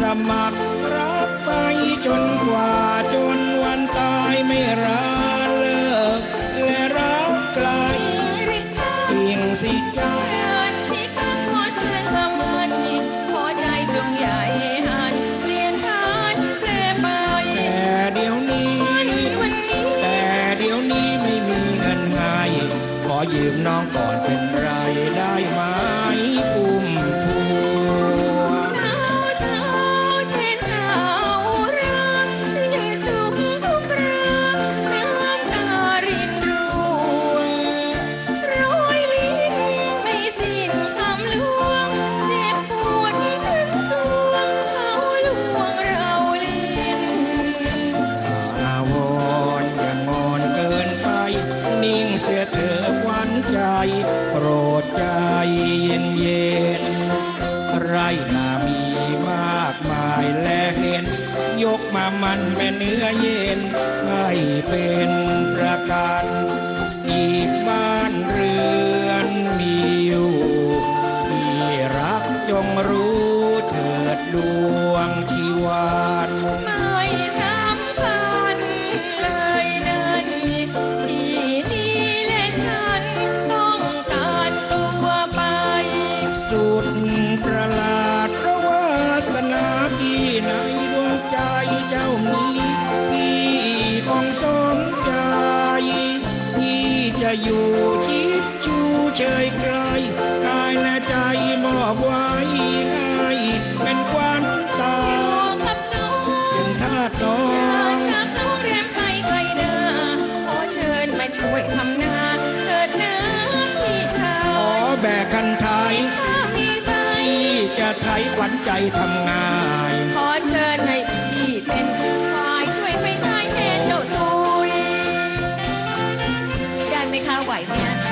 สมัครรักไปจนกว่าจนวันตายไม่ราเลิกและรักไกลเพียงสิจ้าแต่เดี๋ยวนี้แต่เดี๋ยวนี้ไม่มีเงินไงขอยืมน้องก่อนเป็นไรได้ไหม ไรนามีมากมายแลเห็น ยกมามันแม่เนื้อเย็นไม่เป็นประกันอีกบ้านเรือนมีอยู่ที่รักจงรู้เถิดดวง อยู่ชิดชูเชยไกลกายและใจมอบไว้ให้เป็นควันตขับน้องเป็นทาสน้ออย่างจากน้องแรมไปไกลนาขอเชิญมาช่วยทำนาเถิดนะพี่ชาขอแบกคันไทยถ้ามีใจที่จะไทยขวัญใจทำงาน มีข้